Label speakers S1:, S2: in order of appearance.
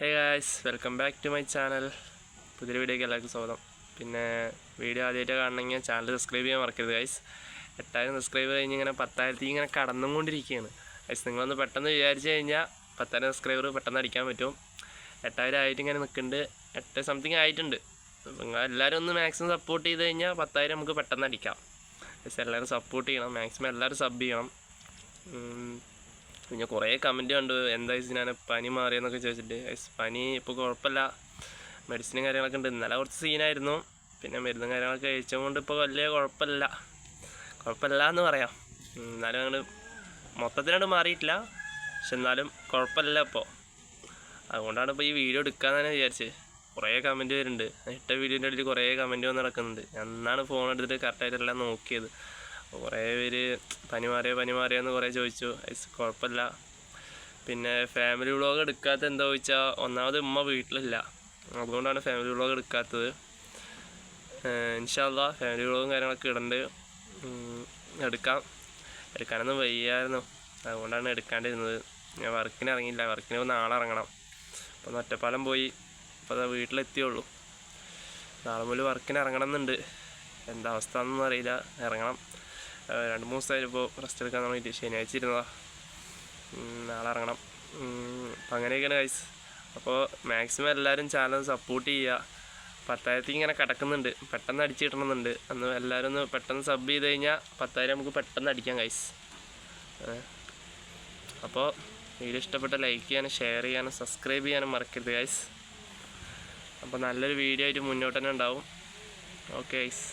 S1: Hey guys welcome back to my channel പുതിയ വീഡിയോക്ക് എല്ലാവർക്കും സ്വാഗതം. പിന്നെ വീഡിയോ ആദ്യമായിട്ട് കാണണമെങ്കിൽ ചാനൽ സബ്സ്ക്രൈബ് ചെയ്യാൻ മറക്കരുത് ഗൈസ് എട്ടായിരം സബ്സ്ക്രൈബ് കഴിഞ്ഞ് ഇങ്ങനെ പത്തായിരത്തി ഇങ്ങനെ കടന്നുകൊണ്ടിരിക്കുകയാണ്. ഗൈസ് നിങ്ങളൊന്ന് പെട്ടെന്ന് വിചാരിച്ച് കഴിഞ്ഞാൽ പത്തായിരം സബ്സ്ക്രൈബർ പെട്ടെന്ന് അടിക്കാൻ പറ്റും. എട്ടായിരം ആയിട്ട് ഇങ്ങനെ നിൽക്കുന്നുണ്ട്. എട്ട് സംതിങ് ആയിട്ടുണ്ട്. നിങ്ങൾ എല്ലാവരും ഒന്ന് മാക്സിമം സപ്പോർട്ട് ചെയ്ത് കഴിഞ്ഞാൽ പത്തായിരം നമുക്ക് പെട്ടെന്ന് അടിക്കാം. ഗൈസ് എല്ലാവരും സപ്പോർട്ട് ചെയ്യണം. മാക്സിമം എല്ലാവരും സബ് ചെയ്യണം. പിന്നെ കുറേ കമന്റ് കണ്ടു. എന്താ ഞാൻ പനി മാറിയെന്നൊക്കെ ചോദിച്ചിട്ട്. പനി ഇപ്പോൾ കുഴപ്പമില്ല. മെഡിസിനും കാര്യങ്ങളൊക്കെ ഉണ്ട്. ഇന്നലെ കുറച്ച് സീനായിരുന്നു പിന്നെ മരുന്നും കാര്യങ്ങളൊക്കെ കഴിച്ചതുകൊണ്ട് ഇപ്പോൾ വലിയ കുഴപ്പമില്ല. കുഴപ്പമില്ല എന്ന് പറയാം എന്നാലും അങ്ങോട്ട് മൊത്തത്തിനോട് മാറിയിട്ടില്ല. പക്ഷെ എന്നാലും കുഴപ്പമില്ല ഇപ്പോൾ അതുകൊണ്ടാണ് ഇപ്പോൾ ഈ വീഡിയോ എടുക്കാന്ന് തന്നെ വിചാരിച്ചത്. കുറേ കമന്റ് വരുന്നുണ്ട്. ഇട്ട വീഡിയോന്റെ ഇടയിൽ കുറേ കമന്റ് വന്ന് നടക്കുന്നുണ്ട്. എന്നാണ് ഫോൺ എടുത്തിട്ട് കറക്റ്റായിട്ടെല്ലാം നോക്കിയത്. അപ്പോൾ കുറേ പേര് പനി മാറിയോ പനി കുറേ ചോദിച്ചു. കുഴപ്പമില്ല. പിന്നെ ഫാമിലി വ്ളോഗ് എടുക്കാത്ത എന്താ ചോദിച്ചാൽ ഒന്നാമത് ഉമ്മ വീട്ടിലില്ല. അതുകൊണ്ടാണ് ഫാമിലി വ്ളോഗ് എടുക്കാത്തത്. ഇൻഷാല്ല ഫാമിലി വ്ളോഗും കാര്യങ്ങളൊക്കെ ഇടണ്ട്. എടുക്കാം. എടുക്കാനൊന്നും വയ്യായിരുന്നു. അതുകൊണ്ടാണ് എടുക്കാണ്ടിരുന്നത്. ഞാൻ വർക്കിന് ഇറങ്ങിയില്ല. വർക്കിന് നാളെ ഇറങ്ങണം. അപ്പോൾ ഒറ്റപ്പാലം പോയി. അപ്പോൾ അതാ വീട്ടിലെത്തിയുള്ളൂ. നാളെ മുതൽ വർക്കിന് ഇറങ്ങണം എന്നുണ്ട്. എന്താ അവസ്ഥ എന്നൊന്നും അറിയില്ല. ഇറങ്ങണം. രണ്ട് മൂന്ന് ദിവസമായി ഇപ്പോൾ റെസ്റ്റ് എടുക്കാൻ തുടങ്ങിയിട്ട് ശനിയാഴ്ച ഇരുന്നതാ. നാളെ ഇറങ്ങണം. അപ്പം അങ്ങനെയൊക്കെയാണ് ഗൈസ് അപ്പോൾ മാക്സിമം എല്ലാവരും ചാനൽ സപ്പോർട്ട് ചെയ്യുക. പത്തായിരത്തി ഇങ്ങനെ കിടക്കുന്നുണ്ട്. പെട്ടെന്ന് അടിച്ച് കിട്ടണമെന്നുണ്ട്. അന്ന് എല്ലാവരും ഒന്ന് പെട്ടെന്ന് സബ് ചെയ്ത് കഴിഞ്ഞാൽ പത്തായിരം നമുക്ക് പെട്ടെന്ന് അടിക്കാം ഗൈസ് അപ്പോൾ വീഡിയോ ഇഷ്ടപ്പെട്ട ലൈക്ക് ചെയ്യാനും ഷെയർ ചെയ്യാനും സബ്സ്ക്രൈബ് ചെയ്യാനും മറക്കരുത് ഗൈസ് അപ്പോൾ നല്ലൊരു വീഡിയോ ആയിട്ട് മുന്നോട്ട് തന്നെ ഉണ്ടാവും. Okay guys